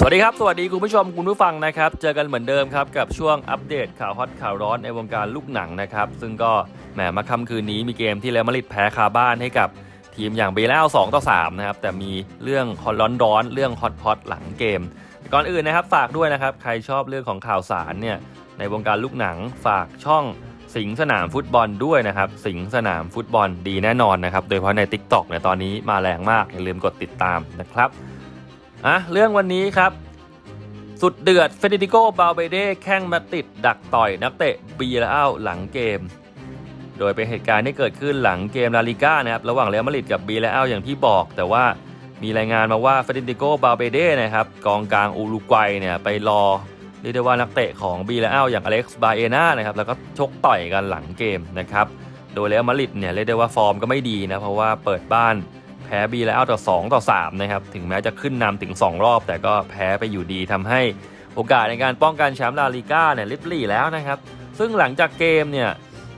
สวัสดีครับ สวัสดีคุณผู้ชมคุณผู้ฟังนะครับ เจอกันเหมือนเดิมครับ กับช่วงอัปเดตข่าวฮอตข่าวร้อนในวงการลูกหนังนะครับ ซึ่งก็แหมมาค่ำคืนนี้มีเกมที่เรอัลมาดริดแพ้คาบ้านให้กับทีมอย่างเบลล่า2ต่อ3นะครับ แต่มีเรื่องฮอตร้อนร้อนเรื่องฮอตฮอตหลังเกม ก่อนอื่นนะครับฝากด้วยนะครับ ใครชอบเรื่องของข่าวสารเนี่ยในวงการลูกหนังฝากช่องสิงสนามฟุตบอลด้วยนะครับ สิงสนามฟุตบอลดีแน่นอนนะครับ โดยเฉพาะใน Tik t o อกเนี่ยตอนนี้มาแรงมากอย่าลืมกดติดตามนะครับ อะเรื่องวันนี้ครับ สุดเดือดเฟเดริโกบาเบเดแข้งมาติดดักต่อยนักเตะบีลาอ้าหลังเกม โดยเป็นเหตุการณ์ที่เกิดขึ้นหลังเกมลาลิก้านะครับระหว่างเรอัลมาดริดกับบีลาอ้าอย่างที่บอก แต่ว่ามีรายงานมาว่าเฟเดริโกบาเบเดนะครับกองกลางอุรุกวัยเนี่ยไปรอเรียกได้ว่านักเตะของบีลาอ้าอย่างอเล็กซ์บาเอนานะครับแล้วก็ชกต่อยกันหลังเกมนะครับโดยเรอัลมาดริดเนี่ยเรียกได้ว่าฟอร์มก็ไม่ดีนะเพราะว่าเปิดบ้าน แพ้บีแล้วต่อ2ต่อ3นะครับถึงแม้จะขึ้นนำถึง 2 รอบ แต่ก็แพ้ไปอยู่ดีทำให้โอกาสในการป้องกันแชมป์ลาลิก้าเนี่ยลิบลี่แล้วนะครับ ซึ่งหลังจากเกมเนี่ย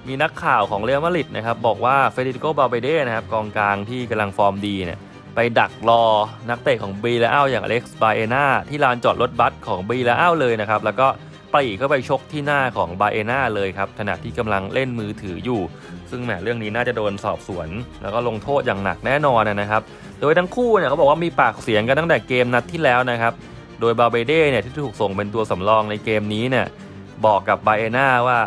มีนักข่าวของเรอัลมาดริดนะครับบอกว่าเฟเดริโกบาเบเดนะครับกองกลางที่กำลังฟอร์มดีเนี่ยไปดักรอนักเตะของบีแล้วอย่างอเล็กซ์บาเอนาที่ลานจอดรถบัสของบีแล้วเลยนะครับแล้วก็ ปรีเข้าไปชกที่หน้าของบาเอนาเลยครับขณะที่กำลังเล่นมือถืออยู่ ซึ่งแหมเรื่องนี้น่าจะโดนสอบสวน แล้วก็ลงโทษอย่างหนักแน่นอนนะครับ โดยทั้งคู่เนี่ยเขาบอกว่ามีปากเสียงกันตั้งแต่เกมนัดที่แล้วนะครับ โดยบาเบเด้เนี่ยที่ถูกส่งเป็นตัวสำรองในเกมนี้เนี่ยบอกกับบาเอนาว่า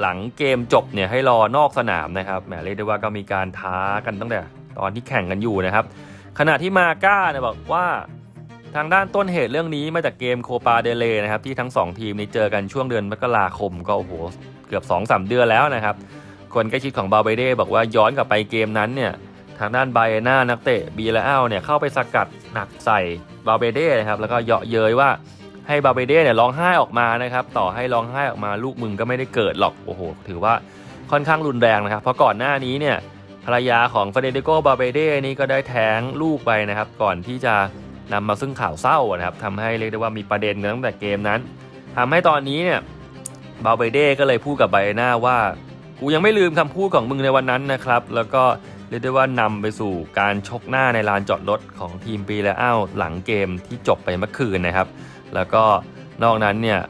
หลังเกมจบเนี่ยให้รอนอกสนามนะครับแหมเรียกได้ว่าก็มีการท้ากันตั้งแต่ตอนที่แข่งกันอยู่นะครับ ขณะที่มาก้าเนี่ยบอกว่า ทางด้านต้นเหตุเรื่องนี้มาจากเกมโคปาเดเลนะครับ ที่ทั้งสองทีมนี้เจอกันช่วงเดือนมกราคมก็โอ้โหเกือบ 2-3 เดือนแล้วนะครับ คนใกล้ชิดของบาเบเด้บอกว่าย้อนกลับไปเกมนั้นเนี่ยทางด้านไบเอน่านักเตะบีลาอ้าเนี่ยเข้าไปสกัดหนักใส่บาเบเด้นะครับแล้วก็เยาะเย้ยว่าให้บาเบเด้เนี่ยร้องไห้ออกมานะครับต่อให้ร้องไห้ออกมาลูกมึงก็ไม่ได้เกิดหรอกโอ้โหถือว่าค่อนข้างรุนแรงนะครับเพราะก่อนหน้านี้เนี่ยภรรยาของเฟเดริโกบาเบเด้นี่ก็ได้แท้งลูกไปนะครับก่อนที่จะ นำมาซึ่งข่าวเศร้านะครับทำให้เรียกได้ว่ามีประเด็นตั้งแต่เกมนั้นทำให้ตอนนี้เนี่ยบาเบเด้ก็เลยพูดกับไบเอน่าว่า กูยังไม่ลืมคำพูดของมึงในวันนั้นนะครับ แล้วก็เรียกได้ว่านำไปสู่การชกหน้าในลานจอดรถของทีมปีและอ้าวหลังเกมที่จบไปเมื่อคืนนะครับ แล้วก็นอกนั้นเนี่ย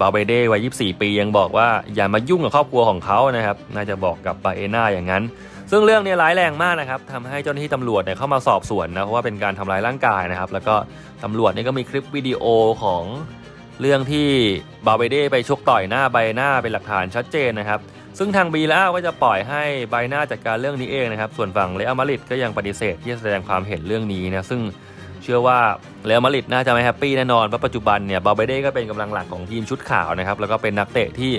บาเบเด้วัย 24 ปียังบอกว่าอย่ามายุ่งกับครอบครัวของเขานะครับ น่าจะบอกกับบาเอน่าอย่างนั้น ซึ่งเรื่องนี้ร้ายแรงมากนะครับทำให้เจ้าหน้าที่ตำรวจเนี่ยเข้ามาสอบสวนนะเพราะว่าเป็นการทำร้ายร่างกายนะครับ แล้วก็ตำรวจนี่ก็มีคลิปวิดีโอของเรื่องที่บาเบเด้ไปชกต่อยหน้าใบหน้าเป็นหลักฐานชัดเจนนะครับ ซึ่งทางบีแล้วก็จะปล่อยให้ไบหน้าจัดการเรื่องนี้เองนะครับ ส่วนฝั่งเรอัลมาริดก็ยังปฏิเสธที่จะแสดงความเห็นเรื่องนี้นะซึ่ง เชื่อว่าเรอัลมาดริดน่าจะไม่แฮปปี้แน่นอนเพราะปัจจุบันเนี่ยบาเบเด้ก็เป็นกำลังหลักของทีมชุดขาวนะครับแล้วก็เป็นนักเตะที่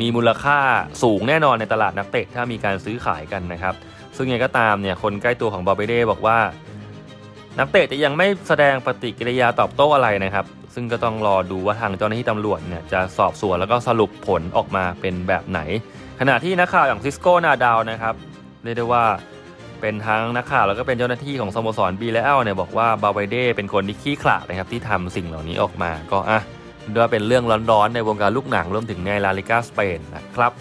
มีมูลค่าสูงแน่นอนในตลาดนักเตะถ้ามีการซื้อขายกันนะครับซึ่งยังไงก็ตามเนี่ยคนใกล้ตัวของบาเบเด้บอกว่า นักเตะจะยังไม่แสดงปฏิกิริยาตอบโต้อะไรนะครับ ซึ่งก็ต้องรอดูว่าทางเจ้าหน้าที่ตำรวจเนี่ยจะสอบสวนแล้วก็สรุปผลออกมาเป็นแบบไหน ขณะที่นักข่าวอย่างซิสโก้นาดาวนะครับเรียกได้ว่า เป็นทั้งนักข่าวแล้วก็เป็นเจ้าหน้าที่ของสโมสรบีและเอลเนี่ยบอกว่าบาไวเด้เป็นคนที่ขี้ขลาดนะครับที่ทำสิ่งเหล่านี้ออกมาก็อะด้วยเป็นเรื่องร้อนๆในวงการลูกหนังรวมถึงในลาลิกาสเปนนะครับ